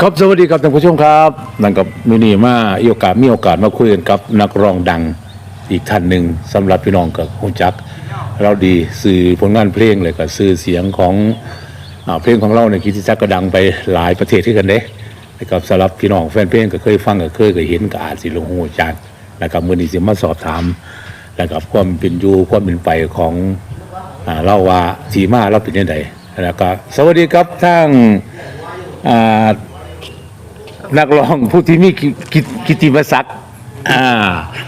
ครับสวัสดีครับท่านผู้ชมครับนั่นกับมินี่มาโอกาสมีโอกาสมาคุยกันกับนักร้องดังอีกท่านหนึ่งสำหรับพี่น้องกับฮู้จัก เราดีสื่อผลงานเพลงเลยกับสื่อเสียงของอเพลงของเราในยกิติจักก็ดังไปหลายประเทศที่กันเด้นะครับสำหรับพี่น้องแฟนเพลงก็เคยฟังก็เคยก็เห็นก็อาจสิลงหูจักนะครับมือนี้สิมาสอบถามนะครับความเป็นอยู่ความเป็นไปของอ่าเราว่าทีมาเราเป็นยังไง แล้วก็สวัสดีครับทั้งอ่านักร้องผู้ที่มีกิกิกิตติมศักดิ์อ่า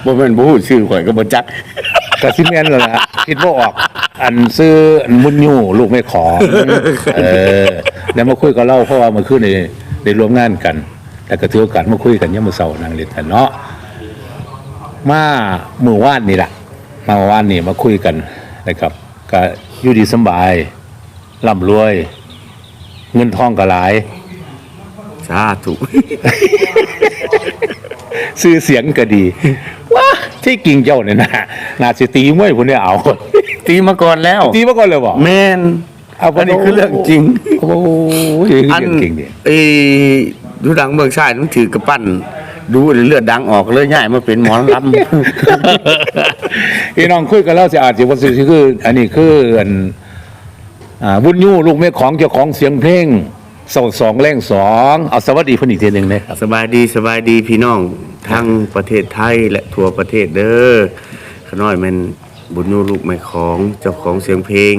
บ่แม่นบ่ฮู้ชื่อข่อยก็บ่จักกระซิเมนแล้วล่ะคิดว่าออก อันซื้ออันมุนยูลูกไม่ขอเออแล้วมาคุยกับเราเพราะว่าเมื่อคืนในได้ร่วมงานกันแล้วก็ถือโอกาสมาคุยกันยามมื้อเช้านางเล่นกันเนาะมาเมื่อวานนี่แหละมาเมื่อวานนี่มาคุยกันนะครับก็อยู่ดีสำบาย ร่ำรวย เงินทองก็หลาย สาธุ ซื้อเสียงก็ดีว้าที่กิ่งเจ้าเนี่ยนะนาสิตีมวยพวกเนี้ยเอา ตีมาก่อนแล้วตีมาก่อนเลยบ่แม่นเอาอันนี้คือเรื่องจริงโอ้ยอันเรื่องจริงดิเอ้ดูดังเมืองชายมันถือกระปั้นดูเลือดดังออกเลยย้ายมาเป็นหมอลพี่น้องคุยกันแล้วสิอาจจะว่าสิคือ อันนี้คืออันอ่า บุญยูลูกแม่ของเจ้าของเสียงเพลงสองสองแรงสองเอาสวัสดีเพิ่นอีกทีหนึงนะครับำสบายดีสบายดีพี่น้องทั้งประเทศไทยและทั่วประเทศเด้อขน้อยแม่นบุญนูลูกแม่ของเจ้าของเสียงเพลง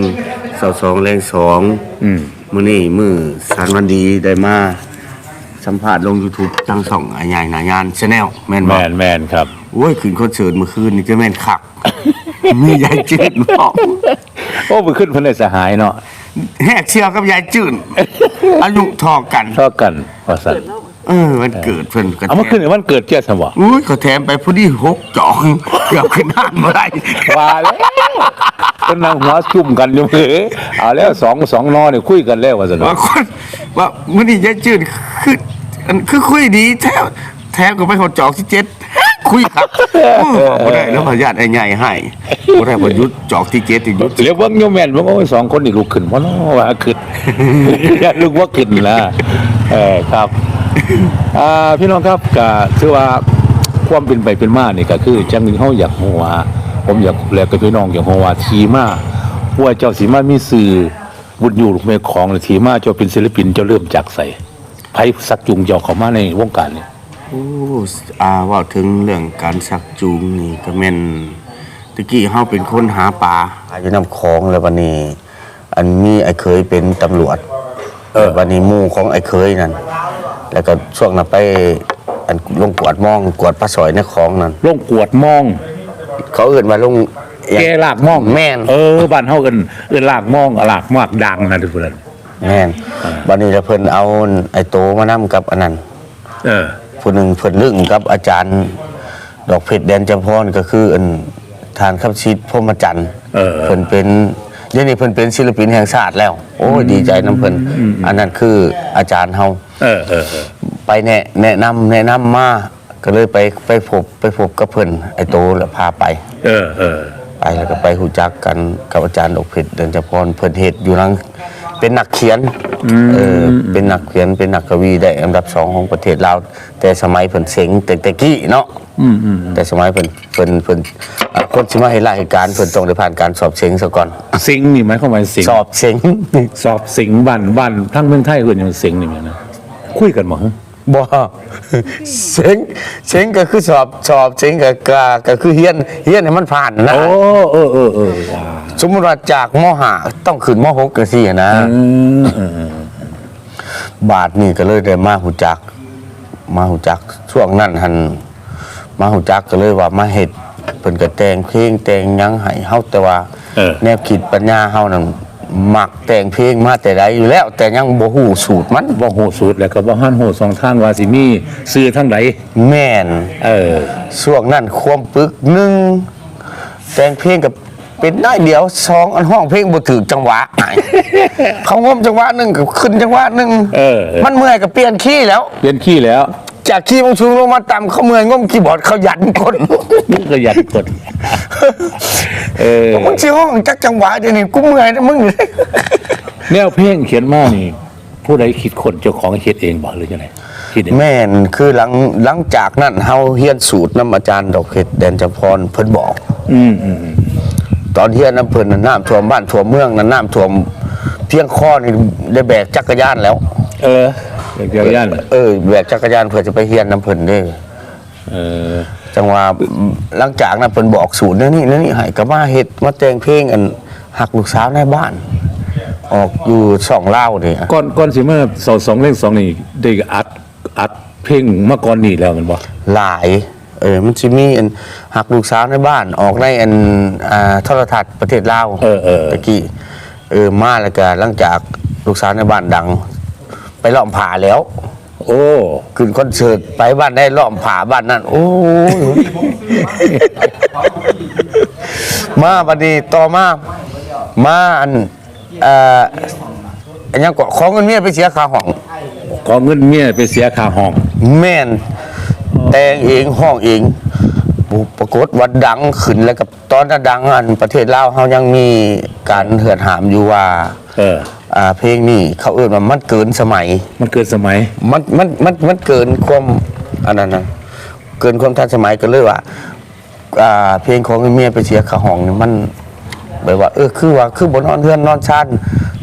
สาวสองแรงสองอืมมื้อนี้มื้อสารวันดีได้มาสัมภาษณ์ลง YouTube ทั้งสองอาญายนายาน Channel แม่นแมบ่นแมนครับ โอ้ยขึ้นคอนเสิร์ตเมื่อคืนนี่ก็แม่นคัก มียายจืดบอกโอ้ไปขึ้นเพิ่นได้สหายเนาะแหกเชียวกับยายจืดอายุทอกัน ชอบกันว่าซั่นเออมันเกิดเพิ่นก็เอามาขึ้นในวันเกิดเจ้าซะบ่อุ้ยก็แถมไปผู้ที่หกจองเกือบขึ้นห้านบ่ได้ว่าแล้วคนนั่งหัวจุ่มกันอยู่เฮ้ยเอาแล้วสองสองนอเนี่ยคุยกันแล้วว่าสนุว่าคนว่ามื้อนี้ยายจืดคืออันคือคุยดีแถมแถมก็ไปหดจอกที่เจ็ด คุยครับโอ้บ่ได้แล้วพญาติไอ้ใหญ่ให้บ่ได้บ่หยุดจอกที่เจ็ดที่หยุดเรียกว่าโยมแม่นว่าโอ้ยสองคนนี่ลุกขึ้นเพราะน้อว่าขึ้นอย่าลุกว่าขึ้นละเออครับอ่าพี่น้องครับก็ถือว่าความเป็นไปเป็นมานี่ก็คือจังหนึงเฮาอยากฮู้ว่าผมอยากแล้วก็พี่น้องอยากฮู้ว่าทีมาว่าเจ้าสิมามีสื่อบุญอยู่ลูกแม่ของหรือทีมาเจ้าเป็นศิลปินเจ้าเริ่มจากใส่ไผสักจูงเจ้าเข้ามาในวงการนี่ โอ้อาเว่าถึงเรื่องการชักจูงนี่ก็แม่นตะกี้เฮาเป็นคนหาปลาอาจจะนำของแล้ววันนี้ อันมีไอ้เคยเป็นตำรวจเออวันนี้หมู่ของไอ้เคยนั่นแล้วก็ช่วงนั้นไปอันลงกวดมองกวดปลาสอยในคลองนั่นลงกวดมอง เขาเอื่นว่าลงแกลากมองแม่นเออบ้านเฮากันเอิ้นลากมองลากมากดังนะทุกคนแม่นวันนี้แล้วเพิ่นเอาไอ้โตมานํกับอันนั้นเออ ผู้หนึ่งเพิ่นลึกกับอาจารย์ ดอกเพชรแดนจำพรก็คืออันทานคำชิดพรหมจันทร์เออเพิ่นเป็นเดี๋ยวนี้เพิ่นเป็นศิลปินแห่งชาติแล้ว โอ้ยดีใจนํเพิ่นอันนั้นคืออาจารย์เฮาเออเออเออไปแนะแนะนำแนะนำมาก็เลยไปไปพบไปพบกับเพิ่นไอ้โตแล้วพาไป เออเออ ไปแล้วก็ไปหูจักกันกับอาจารย์ดอกเพชรเดินจพรเพิ่นเฮ็ดอยู่นัง เป็นนักเขียนเออเป็นนักเขียนเป็นนักกวีได้อันดับสองของประเทศลาวแต่สมัยเพิ่นเซ็งแต่แต่กี้เนาะอืมอืมแต่สมัยเพิ่นเพิ่นเพิ่นอะคนสิมาให้รายการเพิ่นต้องได้ผ่านการสอบเซ็งซะก่อนสิงนี่หมายความว่าสิงสอบเซ็งสอบสิงบ้านบ้านทั้งเมืองไทยเอื่นอย่างสิงนี่แม่นะคุยกันบ่ฮะ บ่เซ็งเซ็งก็คือสอบสอบเซ็งก็ก็ก็คือเฮียนเฮียนให้มันผ่านนะโอ้เออเออเออว้าสมมุติว่าจากมห้าต้องขึ้นมหกจังซี่นะอืมเออเออบาทนี่ก็เลยได้มาหูจัก มาหูจักช่วงนั้นหันมาหูจักก็เลยว่ามาเฮ็ดเพิ่นก็แต่งเพลงแต่งหยังให้เฮาแต่ว่าเออแนวคิดปัญญาเฮานั่น มักแต่งเพลงมาแต่ใดอยู่แล้ว แต่ยังบ่ฮู้สูตรมันบ่โหสูตรแล้วก็บ่ฮั่นโหสองทางว่าสิมีซื้อทางใดแม่นเออช่วงนั้นความปึกหนึ่งแต่งเพลงกับเป็นได้เดียวสองอันห้องเพลงบ่ถึกจังหวะ เขางมจังหวะหนึงก็ขึ้นจังหวะหนึงเออ มันเมื่อยก็เปลี่ยนคีย์แล้วเปลี่ยนขี้แล้ว จากคีย์บางชูลงมาต่ำเขาเมื่อยงมคีย์บอร์ดเขายันคนนี่ก็ยัดกดเออมึงชื่อห้องจักจังหวะเดี๋ยวนี้กูเมื่อยนะมึงแนวเพลงเขียนมานี่ ผู้ใดคิดคนเจ้าของเฮ็ดเองบ่หรือยังไงคิดเองแม่นคือหลังหลังจากนั้นเฮาเฮียนสูตรน้ำอาจารย์ดอกเห็ดแดนจำพรเพิ่นบอก อืมอืมอืมตอนเฮียนน้ำเพิ่นน่ะน้ำท่วมบ้านท่วมเมืองน่ะน้ำท่วมเพียงข้อนี่ได้แบกจักรยานแล้ว เออ เดี๋ยวเดี๋ยานเออแบกจักรยานเพื่อจะไปเฮียนน้ำเพิ่นเด้เออจังหว่าหลังจากนั้นเพิ่นบอกสูตรนั่นนี่นั่นนี่ให้ก็มาเฮ็ดมาแต่งเพลงอันหักลูกสาวในบ้าน ออกอยู่สองเล่าวนี่ก่อนก่อนสิเมาเสาสองเล่งสองนี่ได้อัดอัดเพลงมาก่อนนี่แล้วมันบ่หลาย เออมันสิมีอันหักลูกสาวในบ้านออกในอันอ่าโทรทัศน์ประเทศลาวเออเออตะกี้เออมาแล้วก็หลังจากลูกสาวในบ้านดัง ไปล้อมผาแล้ว โอ้ขึ้นคอนเสิร์ตไปบ้านได้ล้อมผาบ้านนั้นโอ้ยมาบัดนี้ต่อมามาอันเอ่ออันยังก็ของเงินเมียไปเสียค่าห้อง ขอเงินเมียไปเสียค่าห้อง แม่นแต่งเองห้องเอง ปรากฏว่าดังขึ้นแล้วกับตอนนั้นดังอันประเทศลาวเฮายังมีการเหือดหามอยู่ว่า เออ อ่าเพลงนี้เขาเอื้นว่ามันเกินสมัย มันเกิดสมัย มันมันมันมันเกินความอันนั้นนะเกินความทันสมัยก็เลยว่าอ่า เพลงของเมียไปเสียขาห้องนี่มันแบบว่า เออคือว่าคือบนนอนเรือนนอนชัน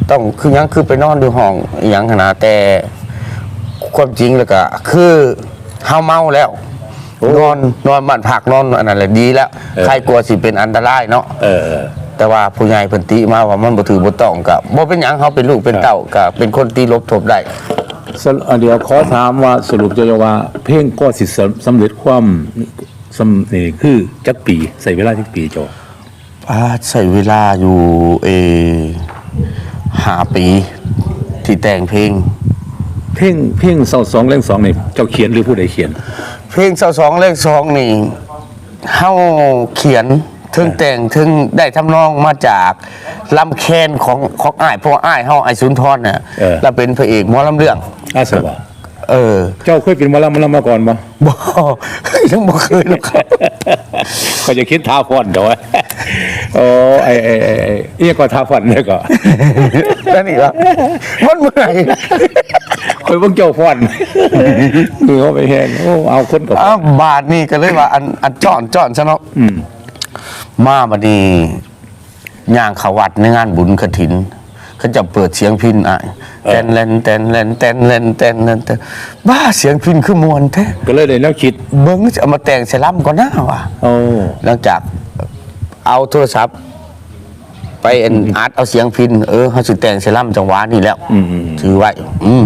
ต้องคือหยังคือไปนอนดูห้องอหยังขนาดแต่ความจริงแล้วก็คือเฮาเมาแล้ว นอนนอนบ้านผักนอนอันนั้นแหละดีแล้วเออใครกลัวสิเป็นอันตรายเนาะเออเออ แต่ว่าผู้ใหญ่เพิ่นติมาว่ามันบ่ถือบ่ต้องก็บ่เป็นหยังเฮาเป็นลูกเป็นเต้าก็เป็นคนตีลบทบได้สรุปอันเดียวขอถามว่าสรุปจะว่า เพลงก็สิสำสำเร็จความสำนี่คือจักปีใส่เวลาจักปีโจอาใช้เวลาอยู่เอหาปี ที่แต่งเพลง เพลงเพลงเสาสองเล่งสองนี่เจ้าเขียนหรือผู้ใดเขียน เพลงเสาสองเลขสองนี่เฮาเขียนถึงแต่งถึงได้ทำนองมาจากลำแคนของของอ้ายเพราะว่าอ้ายเฮาไอ้สุนทรเนี่ยเออ เราเป็นพระเอกหมอลำเรื่อง อาสวะ เออ เจ้าเคยเป็นหมาลำหมาลำมาก่อนบ่บ่ยังบ่เคยหรอกครับก็จะคิดท่าฟอนเดี๋ยวไว้โอ้ไอ้ไอ้ไอ้ไอ้เอียก็ท่าฟอนเนี่ยก็นั่นนี่ละมันเมื่อยคอยเบิ่งเจ้าฟอนมือเขาไปแห้งโอ้เอาคนกับอ้าวบาทนี่ก็เลยว่าอันอันจ้อนจ้อนซะเนาะอืมมาบัดนี้ย่างเขาวัดในงานบุญกฐิน เขาจะเปิดเสียงพินอะเต้นเล่นเต้นเล่นเต้นเล่นเต้นเล่นเต้นบ้าเสียงพินคือมวนแท้ก็เลยได้แนวคิดเบิ้งจะเอามาแต่งใส่ล่ำก่อนหน้าว่ะโอ้หลังจากเอาโทรศัพท์ ไปอันอัดเอาเสียงพินเออเขาสิแต่งใส่ล่ำจังหวะนี่แล้วอืมอืมถือไว้อืม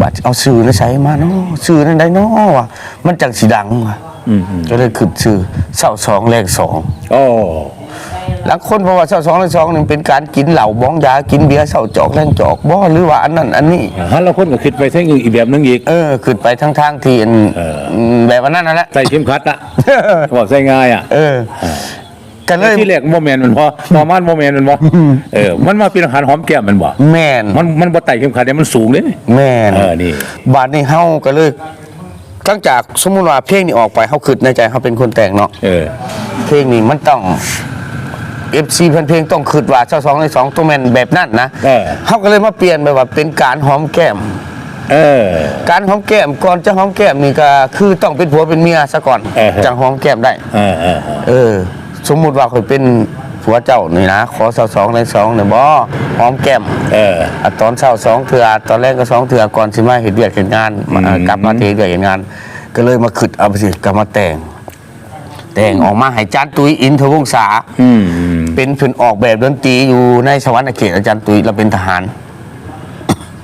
บัดเอาซื้อแล้วใช้มาเนาะซื้อนั่นได้เนาะว่ะมันจังสีดังว่ะอืมอืมก็เลยขึ้นซื้อเศร้าสองแรกสองโอ้ หลังคนเพราะว่าเศร้าสองแรกสองนึงเป็นการกินเหล้าบ้องยากินเบียร์เศร้าจอกแรงจอกบ่หรือว่าอันนั้นอันนี้ฮะเราคนก็คิดไปเส้นอีกแบบนึงอีก เออขึ้นไปทั้งทางๆที่อันเออมแบบว่านั้นนั่นแหละ ใส่เข็มขัดอะ บอกใส่ง่ายอะเออกันเลยที่แรกโมเมนต์มันพอพอมันโมเมนต์มันบ่เออ มันมาเป็นอาหารหอมแก้มมันบ่แม่นมันมันบ่ไต่เข็มขัดเนี่ยมันสูงเลยนี่แม่น เออนี่ บาดนี้เฮาก็เลยตั้งจากสมมุติว่าเพลงนี้ออกไปเฮาคิดในใจเฮาเป็นคนแต่งเนาะเออ เพลงนี้มันต้อง FC เพิ่นเพลงต้องคิดว่าเจ้าสองในสองตัวแม่นแบบนั้นนะเออเฮาก็เลยมาเปลี่ยนไปว่าเป็นการหอมแก้ม เออ การหอมแก้มก่อนจะหอมแก้มนี่ก็คือต้องเป็นผัวเป็นเมียซะก่อนเออฮะจังหอมแก้มได้ เออเออ เออเออสมมุติว่าข่อยเป็นผัวเจ้านี่นะขอเสาสองในสองเนี่ยบ่หอมแก้ม เออ อะตอนเช้าสองเถื่อตอนแรกก็สองเถื่อก่อนสิมาเห็นเวียกเห็นงานมาอ่ากลับมาเทเวียกเห็นงาน ก็เลยมาขึดเอาไปสิกลับมาแต่ง แต่งออกมาให้จานตุยอินทวงศาอืมอืมเป็นผืนออกแบบดนตรีอยู่ในสวรรค์เขตอาจารย์ตุยเราเป็นทหาร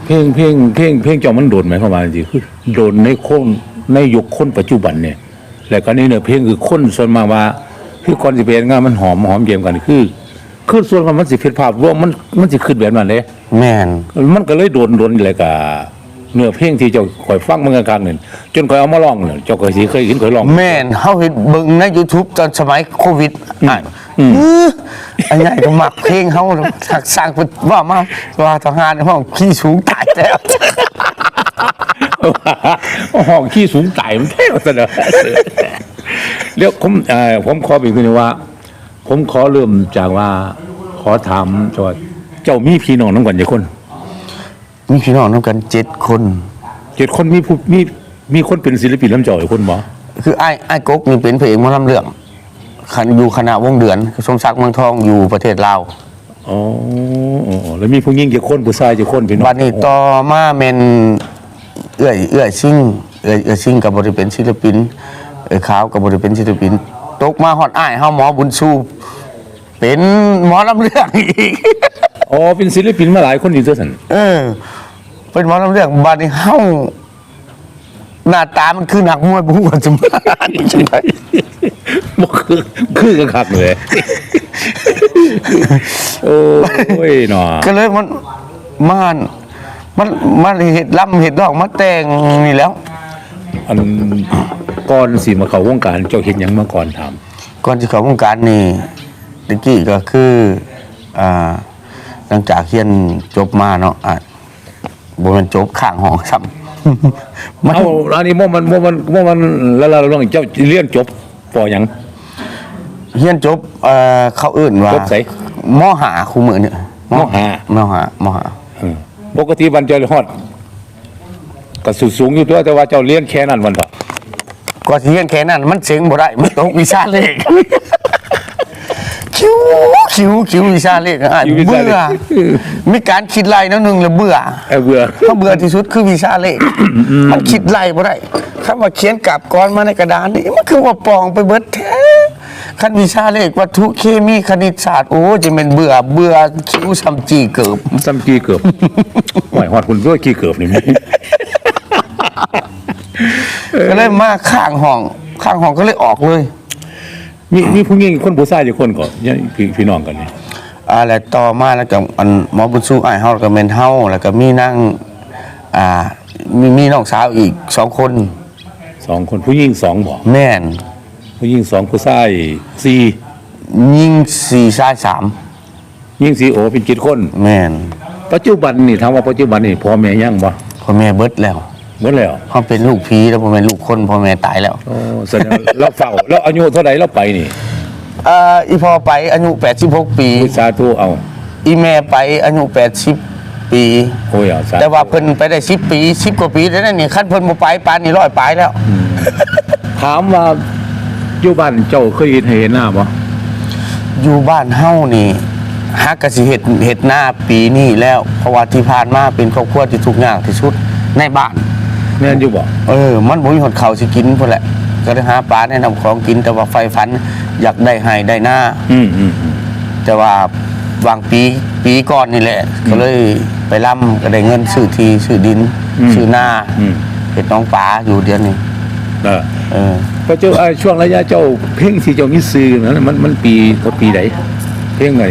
เพลงเพลงเพลงเพลงเจ้ามันโดนไหมเข้ามาจริงๆคือโดนในคนในยุคคนปัจจุบันเนี่ยแล้วก็นี่เนี่ยเพลงคือคนส่วนมากว่าคือก่อนสิเป็นงานมันหอมหอมเยี่ยมกันคือคือส่วนมากมันสิผิดภาพรวมมันมันสิขึ้นแบบนั้นเลยแม่นมันก็เลยโดนโดนอะไรกับ เนื้อเพลงที่เจ้าคอยฟังเมื่อกลางหนึ่งจนคอยเอามาร้องเนี่ยเจ้าเคยสิเคยเห็นเคยร้องแม่นเฮาเห็นเบิ่งใน YouTube ตอนสมัยโควิดอะอื้ออันใหญ่ก็มักเพลงเฮาทักสร้างเป็นว่ามาว่าทหารห้องขี้สูงตายแล้วห้องขี้สูงไต่มันแท้ซะเนอะเรียกผมเอ่อผมขออีกทีนึงว่า ผมขอเริ่มจากว่าขอถามจอดเจ้ามีพี่น้องน้องกันกี่คน มีพี่น้องนํกันเจ็ดคน เจ็ดคนมีผู้มีมีคนเป็นศิลปินลำจ่อยคนบ่คือไอ้ไอ้กกนี่เป็นพระเอกหมอลำเรื่องคันอยู่คณะวงเดือนสมศักดิ์เมืองทองอยู่ประเทศลาวอ๋ออ๋อแล้วมีผู้หญิงเจ็ดคนผู้ชายเจ็ดคนพี่น้องวันนี้ต่อมาเมนเอื้อยเอื้อยซิ่งเอื้อยเอื้อยซิ่งกับบริเป็นศิลปินเอื้อยขาวกับบริเป็นศิลปินตกมาฮอดอ้ายเฮาหมอบุญชูเป็นหมอลำเรื่องอีก อ๋อเป็นศิลปินมาหลายคนอยู่ตัวสันเออ เป็นหมอลำเรื่องบัดนี้เฮาหน้าตามันคือนักมวยบุ้งกันจังจังไดบ่คือคือกันคักเลย โอ้ยหนอก็เลยมันมันมันมันเห็ดล่ำเห็ดดอกมาแต่งนี่แล้ว อันก่อนสิมาเข้าวงการเจ้าเฮ็ดหยังมาก่อนถามก่อนที่เขาวงการนี่ตะกี้ก็คืออ่าหลังจากเรียนจบมาเนาะอะ บ่แม่นจบข้างห้องซ้ำ มันเอาอันนี้บ่มันบ่มันบ่มันแล้วเราลองเจ้าเรียนจบปอหยังเรียนจบเอ่อเขาเอื่นว่าจบไสมหาคู่มือเนี่ยมหา มหามหาปกติวันเจ้าฮอดก็สูงสูงอยู่ตัวแต่ว่าเจ้าเรียนแค่นั้นวันเถอะก็สิเรียนแค่นั้นมันเสียงบ่ได้มันตกวิชาเลข คิวคิวคิววิชาเลขอะเบื่อมีการคิดไล่แนวหนึงแล้วเบื่อ เออเบื่อ ถ้าเบื่อที่สุดคือวิชาเลข มันคิดไล่บ่ได้คำว่าเขียนกลับก้อนมาในกระดานนี่มันคือว่าปองไปเบิดแท้คันวิชาเลขวัตถุเคมีคณิตศาสตร์โอ้จะเป็นเบื่อเบื่อคิวซ้ำจีเกิบซ้ำกี่เกือบหอยฮอดคุณด้วยกี่เกือบนี่ ก็เลยมาข้างห้อง ข้างห้องก็เลยออกเลย มีมีผู้หญิงคนผู้ชายอยู่คนก่อนยังพี่พี่น้องกันนี่อ่าแล้วต่อมาแล้วก็อันหมอบุญสู้อ้ายเฮาแล้วก็แม่นเฮาแล้วก็มีนั่งอ่ามีมีน้องสาวอีกสองคนสองคนผู้หญิงสองบ่แม่นผู้หญิงสองผู้ชายสี่ยิงสี่ชายสามยิ่งสี่โอเป็นเจ็ดคน แม่นปัจจุบันนี่ถามว่าปัจจุบันนี่พ่อแม่ยังบ่พ่อแม่เบิดแล้ว หมดแล้วเขาเป็นลูกผีแล้วพ่อแม่ลูกคนพ่อแม่ตายแล้วโอ้แสดงว่าเราเฝ้าแล้วอายุเท่าไหร่เราไปนี่เอ่ออีพ่อไปอายุ86 ปี สาธุเอาอีแม่ไปอายุ80 ปี โอ้ยเอาสาธุแต่ว่าเพิ่นไปได้ 10 ปี 10 กว่าปีแล้วนั่นนี่คันเพิ่นบ่ไปปานนี้ร้อยปลายแล้ว ถามว่าอยู่บ้านเจ้าเคยเห็นให้เห็นหน้าบ่อยู่บ้านเฮานี่ฮักกะสิเฮ็ดเฮ็ดหน้าปีนี้แล้วเพราะว่าที่ผ่านมาเป็นครอบครัวที่ทุกข์ยากที่สุดในบ้านแม่นอยู่บ่เออ มันบ่มีหดข้าวสิกินพุ่นแหละ ก็เลยหาปลาแนะนำของกินแต่ว่าไฟฝัน อยากได้ให้ได้หน้า อืมอืมอืมแต่ว่าบางปีปีก่อนนี่แหละ ก็เลยไปร่ำก็ได้เงินซื้อที่ซื้อดินซื้อหน้าอืมเฮ็ดน้องปลาอยู่เดือนนี้เออเออ พระเจ้าไอ้ช่วงระยะเจ้าเพ่งที่เจ้ามีซื้อนั้นมันมันปีก็ปีไหนเพ่งไอ้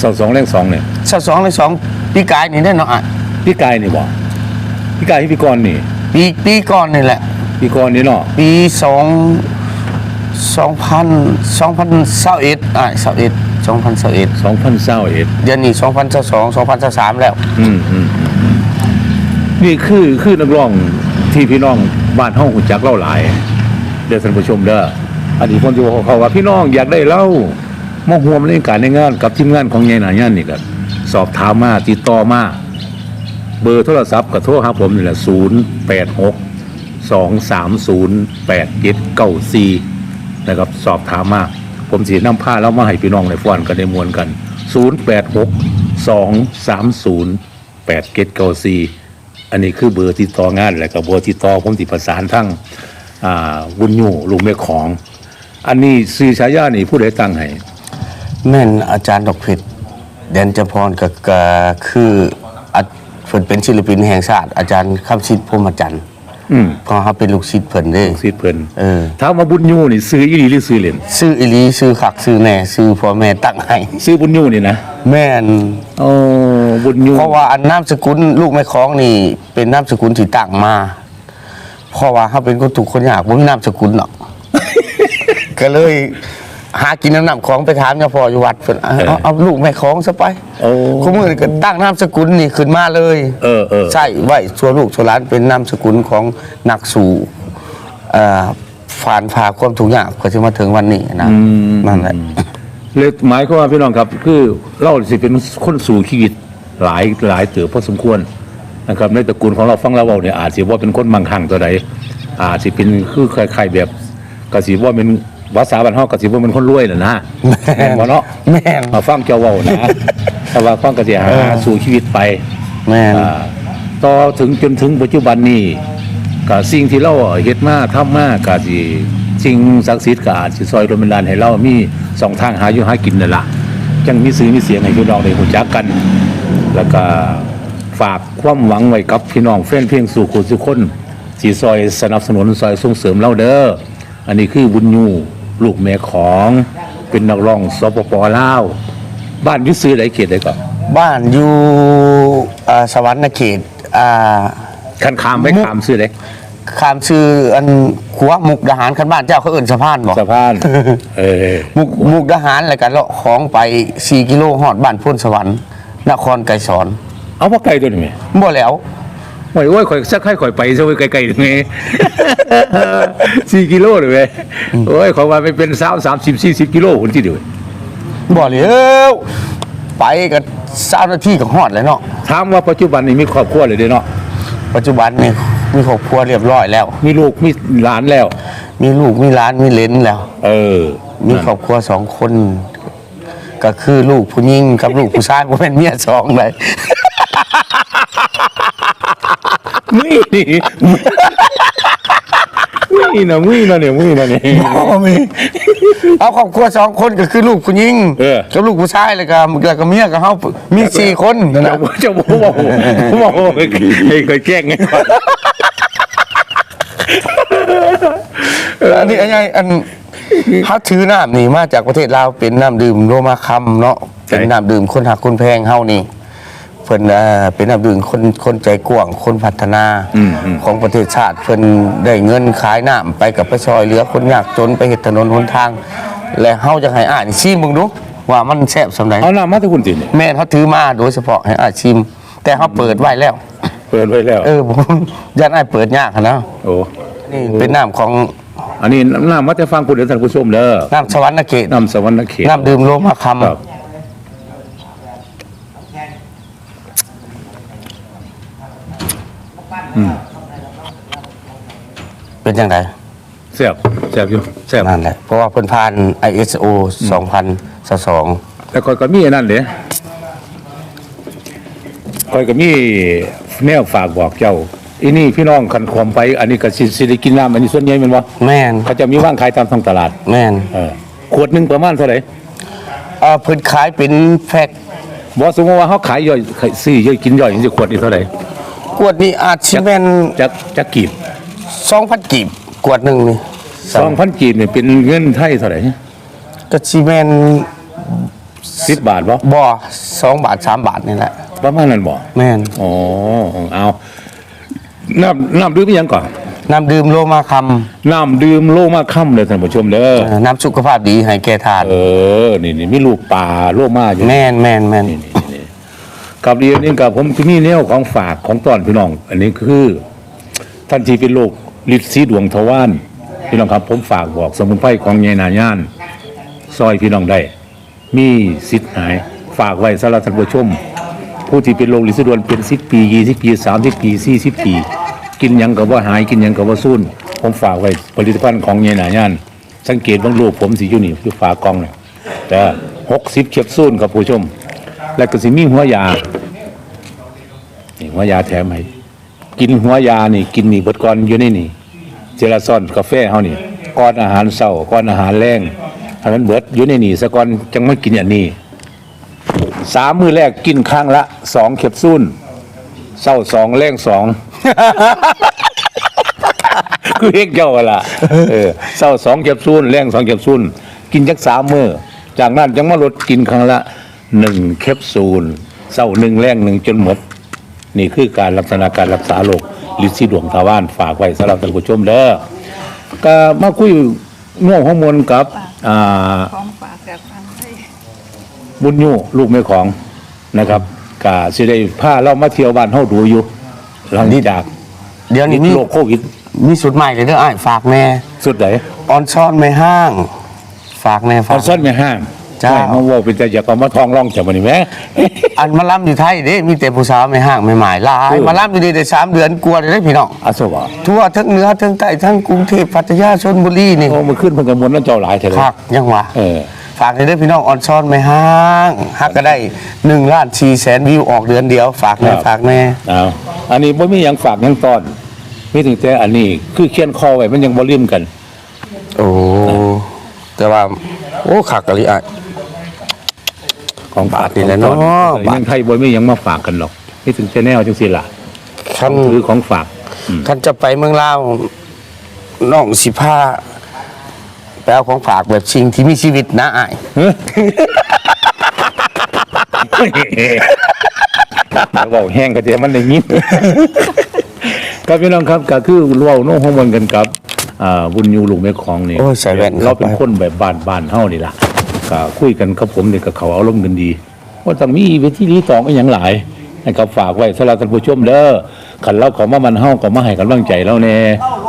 สองสองแรงสองเนี่ยสสองในสองปีกายนี่ได้เนาะอะพี่กายนี่บ่พี่กายให้พี่กรนี่ ปีปีก่อนนี่แหละพี่กรนี่เนาะปีสองสองพันสองพันเศร้าเอ็ดอะเศร้าเอ็ดสองพันเศร้าเอ็ดสองพันเศร้าเอ็ดเดือนนี้สองพันเศร้าสองสองพันเศร้าสามแล้วอืมอืมอืมนี่คือคือนักร้องที่พี่น้องบ้านห้องหุ่นจักเล่าหลายเดี๋ยวท่านผู้ชมเด้ออันนี้คนที่บอกเขาว่าพี่น้องอยากได้เล่ามาห่วมในการในงาน กับทีมงานของยายหนาย่านนี่ก็สอบถามมาติดต่อมา เบอร์โทรศัพท์กับโทรหาผมนี่แหละศูนย์แปดหกสองสามศูนย์แปดเจ็ดเก้าสี่นะครับสอบถามมาผมสีน้ำผ้าแล้วมาให้พี่น้องในฟ้อนกันในมวลกันศูนย์แปดหกสองสามศูนย์แปดเจ็ดเก้าสี่อันนี้คือเบอร์ติดต่องานและกับเบอร์ติดต่อผมติดประสานทั้งอ่าบุญยูลุงแม่ของ อันนี้ซื้อฉายานี่ผู้ใดตั้งให้แม่นอาจารย์ดอกเพชรแดนจพรก็ก็คืออ พิ่นเป็นศิลปินแห่งชาติ อาจารย์คำชิดพรหมจันทร์อืมเพราะเขาเป็นลูกศิษย์เพิ่นเด้ซีดเพิ่นเออถามมาบุญยูนี่ซื้ออีหลีหรือซื้อเล่นชื่ออีหลีชื่อคักชื่อแน่ชื่อพ่อแม่ตั้งให้ซื้อบุญยูนี่นะแม่น โอ้บุญยูเพราะว่าอันนามสกุลลูกแม่คล้องนี่เป็นนามสกุลที่ตั้งมาเพราะว่าเขาเป็นคนถูกคนยากบ่มีนามสกุลหรอก ก็เลย หากินน้ำหนักของไปถามเจ้าพ่ออยู่วัดเพิ่นเอาเอาเอาลูกแม่คล้องซะไปโอ้เขามือก็ตั้งนามสกุลนี่ขึ้นมาเลยเออเออใช่ไว้ชัวลูกชัวหลานเป็นนามสกุลของนักสู่เอ่อผ่านพาความทุกข์ยากก็จะมาถึงวันนี้นะนั่นแหละ เลยหมายความว่าพี่น้องครับ คือเราสิเป็นคนสู่ชีวิตหลายหลายเติบพอสมควรนะครับในตระกูลของเราฟังเราเว้าเนี่ยอาจสิว่าเป็นคนมั่งคั่งตัวใดอาจสิเป็นคือคล้ายๆแบบก็สิว่าเป็น ภาษาบ้านเฮาก็สิว่าเป็นคนรวยน่ะนะแม่นบ่เนาะแม่น มาฟังเจ้าเว้านะแต่ว่าฟังก็สิหาสู่ชีวิตไป แม่น อ่าต่อถึงจนถึงปัจจุบันนี้ก็สิ่งที่เราเฮ็ดมาทำมาก็สิสิ่งศักดิ์สิทธิ์ก็อาจสิซอยดลบันดาลให้เรามีสองทางหาอยู่หากินนั่นล่ะจังมีสื่อมีเสียงให้พี่น้องได้รู้จักกัน แล้วก็ฝากความหวังไว้กับพี่น้องแฟนเพลงสู่คนสุกคนสีซอยสนับสนุนซอยส่งเสริมเราเด้ออันนี้คือบุญยู ลูกแม่ของเป็นนักร้องสปปลาวบ้านอยุซื้อใดเขตใดก่อนบ้านอยู่อ่าสวรรค์เขตอ่า คันขามไปมุกขามซื้อใดขามชื่ออันขัวมุกดาหารคันบ้านเจ้าเขาเอิ่นสะพานบอกสะพาน เออมุกมุกดาหารแล้วกันเลาะของไป 4 กิโลฮอดบ้านพ้นสวรรค์นครไกรสอนเอาว่าไกลตัวนี้ไหมบ่แล้ว โอ้ยโอ้ยข่อยสักให้ข่อยไปซะไว้ไกลๆตรงนี้สี่กิโลเลยเว้ยโอ้ยขอยว่าไม่เป็นสามสามสิบสี่สิบกิโลคนที่เดียวบ่แล้วไปกัน3นาทีก็ฮอดแล้วเนาะถามว่าปัจจุบันนี้มีครอบครัวเลยเด้เนาะปัจจุบันนี่มีครอบครัวเรียบร้อยแล้ว มีลูกมีหลานแล้ว มีลูกมีหลานมีเหลนแล้ว เออ มีครอบครัวสองคน ก็คือลูกผู้หญิงกับลูกผู้ชายบ่แม่นเมียสองเลย มึยนี่มึยนะมึยนะเนี่ยมึยนะเนี่ยเอาครอบครัวสองคนก็คือลูกผู้หญิงเออ กับลูกผู้ชายแล้วก็แล้วก็เมียกับเฮามีสี่คนนั่นเจ้านะบ่เจ้าบ่บอกบอกให้เคยแกล้งไงก่อนอันนี้อันนี้อันเฮาถือน้ำนี่มาจากประเทศลาวเป็นน้ำดื่มโรมาคัมเนาะเป็นน้ำดื่มคนหักคนแพงเฮานี่ เพิ่นเอ่อเป็นน้ำดื่มคนคนใจกว้างคนพัฒนาอืมอืมของประเทศชาติเพิ่นได้เงินขายน้ำไปกับไปซอยเหลือคนยากจนไปเฮ็ดถนนหนทาง และเฮาจะให้อ่านชิมมึงดูว่ามันแซ่บสำใดเอาน้ำมาที่คุณติเนี่ยแม่นเขาถือมาโดยเฉพาะให้อ่านชิม แต่เขาเปิดไว้แล้ว เปิดไว้แล้ว เออผมยันอ้ายเปิดยากอะนะโอ้นี่เป็นน้ำของอันนี้น้ำมาแต่ฟังคุณเดี๋ยวท่านผู้ชมเด้อน้ำสวรรค์เขตน้ำสวรรค์เขตน้ำดื่มโลมาคครับ เป็นยังไงแซ่บแซ่บอยู่แซ่บนั่นแหละเพราะว่าเพิ่นผ่าน ISO 2022แต่คอยก็มีอันนั่นเด้คอยก็มีแนวฝากบอกเจ้าอีนี่พี่น้องคันความไป อันนี้ก็สิสิได้กินน้ำอันนี้ส่วนใหญ่แมันบ่แม่นเขาจะมีว่างขายตามท้องตลาด แม่นเออขวดหนึงประมาณเท่าไหร่เอ่อเพิ่นขายเป็นแพ็คบ่สมมติว่าเขาขายย่อยขายซื้อย่อยกินย่อยนี่สิขวดนี่เท่าไหร่ขวดนี้อาจสิแม่นจักจักกีบ 2,000กีบขวดหนึงนี่2,000กีบนี่เป็นเงินไทยเท่าไหร่ก็สิแม่น10บาทบ่บ่2บาท3บาทนี่แหละประมาณนั้นบ่แม่นอ๋อเอาน้ำน้ำดื่มอีหยังก่อนน้ำดื่มโลมาคำน้ำดื่มโลมาค่ำเลยท่านผู้ชมเด้อเอ่อน้ำสุขภาพดีให้แก่ทาน เออ นี่นี่มีลูกปลาโลมาอยู่แม่นแม่นแม่นนี่นี่นี่กับเรียนนี่กับผมที่มีแนวของฝากของตอนพี่น้อง อันนี้คือท่านที่เป็นโรค ลิดซีดวงทวารพี่น้องครับผมฝากบอกสมุนไพรของยายนาย่าน ซอยพี่น้องได้ มีสิทธิ์หาย ฝากไว้สำหรับท่านผู้ชม ผู้ที่เป็นโรคลิดซีดวงเป็นสิบปียี่สิบปีสามสิบปีสี่สิบปี กินหยังกับว่าหายกินหยังกับว่าสู้นผมฝากไว้ผลิตภัณฑ์ของยายนาย่าน สังเกตบางลูกผมสีอยู่นี่อยู่ฝากล่องเนี่ยแต่หกสิบเข็บสู้นครับผู้ชม แล้วก็สิมีหัวยานี่หัวยาแถมให้ กินหัวยานี่ กินนี่เบิดก่อนอยู่ในนี่ เจลาซอนกาแฟเฮานี่ก้อนอาหารเช้าก้อนอาหารแรงถ้ามันเบิดอยู่ในนี่ซะก่อนจังไม่กินอันนี้สามมื้อแรกกินครั้งละสองเข็บซูนเช้าสองแรงสองคือเรียกเจ้าละเออเช้าสองเข็บซูนแรงสองเข็บซูนกินจักสามมื้อจากนั้นจังมาลดกินครั้งละหนึ่งเข็บซูนเช้าหนึ่งแรงหนึ่งจนหมด นี่คือการลักษณะการรักษาโรคลินซีดวงทวารฝากไว้สำหรับท่านผู้ชมเด้อก็มาคุยน่วงข้อมูลกับอ่าของฝากจากทางไทยบุญยูลูกแม่ของนะครับกาสิได้พาเรามาเที่ยวบ้านเฮาดูอยู่หลังจากเดี๋ยวนี้มีโรคโควิดมีสุดใหม่เลยเด้ออ้ายฝากแน่สุดไหนออนซ่อนไม่ห้าง ฝากแน่อฝาอกนซ่อนแม่ห้าง เจ้าใช่มาเว่าเป็นแต่อยากเอามาทองร่องจากมันนี่แหม่ อันมาล่ำอยู่ไทยเด้มีแต่ผู้สาวไม่ห่างไม่หมายหลาย เออ มาล่ำอยู่นี่ได้สามเดือนกลัวเลยได้พี่น้องอาสวะทั่วทั้งเหนือทั้งใต้ทั้งกรุงเทพพัทยาชลบุรีนี่โอ้มาขึ้นเพิ่นกระมวลนั่นเจ้าหลายเถอะเลยคักยังวะเออ ฝากให้ได้พี่น้องออนซ่อนไม่ห่างฮักก็ได้1ล้าน4แสนวิวออกเดือนเดียว ฝากแน่ครับ ฝากแน่เอาอันนี้บ่มีหยังฝากหยังตอนมีถึงแต่อันนี้คือเขียนคอไว้มันยังบ่ริมกัน โอ้แต่ว่า โอ้คักกะลิอะ ของฝากนี่แหละเนาะของตอยังไทยบ่มีหยังมาฝากกันหรอกมีถึงแต่แนวจังซี่ล่ะคันคือของฝากคันจะไปเมืองลาวน้องสิพาไปเอาของฝากแบบชิงที่มีชีวิตนะอ้ายบอกแห้งก็จะมันได้ยิน ครับพี่น้องครับก็คือเว้าโน้องฮอร์โมนกันครับอ่าบุญยูลุงแม่ของนี่โอ้ยใส่แว่นเราเป็นคนแบบบ้านบ้านๆเฮานี่ล่ะ ก็คุยกันกับผมนี่ก็เขาเอารมณ์กันดีว่าต้องมีเวทีรีตองอีหยังหลายนะครับฝากไว้สำหรับท่านผู้ชมเด้อคันเราเขอมามันเฮาก็มาให้กำลังใจเราแน่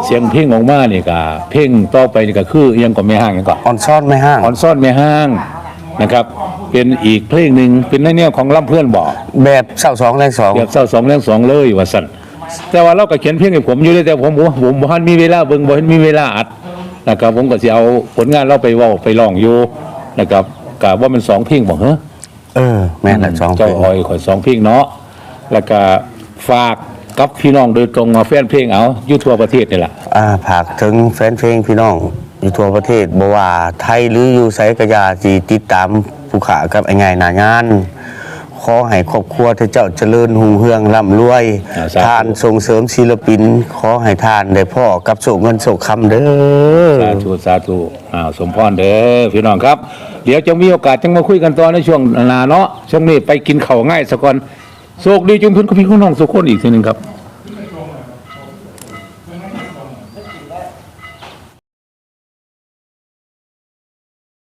เสียงเพลงออกมานี่ก็เพลงต่อไปนี่ก็คืออิหยังก็ไม่ห่างหยังก็ออนซ่อนไม่ห่างอ่อนซ่อนแม่ห้างนะครับ เป็นอีกเพลงหนึ่งเป็นในแนวของลำเพื่อนบอกแบบเศร้าสองแรงสองเดียบเศร้าสองเรื่องสองเลยว่าสั่นแต่ว่าเราก็เขียนเพลงให้ผมอยู่เลยแต่ผมผมผมบ่ทันมีเวลาเบิ่งบ่ทันมีเวลาอัดนะครับผมก็สิเอาผลงานเราไปเว้าไปร้องอยู่ นะครับกะว่ามันสองเพลงบ่เหรอเออ แม่นละสองเพลเจ้างออยขอยสองเพลงเนาะแล้วก็ฝากกับพี่น้องโดยตรงมาแฟนเพลงเอาอยู่ทั่วประเทศนี่แหละอ่าผากถึงแฟนเพลงพี่น้องอยู่ทั่วประเทศบ่ว่าไทยหรืออยู่ไสกะยาสิติดตามผู้ขากับไอ้ง่ายหน้างาน ขอให้ครอบครัวเธอเจ้าเจริญหุ่งเฮืองร่ำรวยอ่าสาธุ ทานส่งเสริมศิลปิน ขอให้ทานได้พ่อกับโศกเงินโศกคำเด้อ สาธุสาธุอ้าวสมพรเด้อพี่น้องครับ เดี๋ยวจะมีโอกาสจังมาคุยกันต่อในช่วงหนาเนาะช่วงนี้ไปกินข้าวง่ายสักก่อนโชคดีจงเพิ่นกับพี่ของน้องสุกคนอีกทีหนึงครับ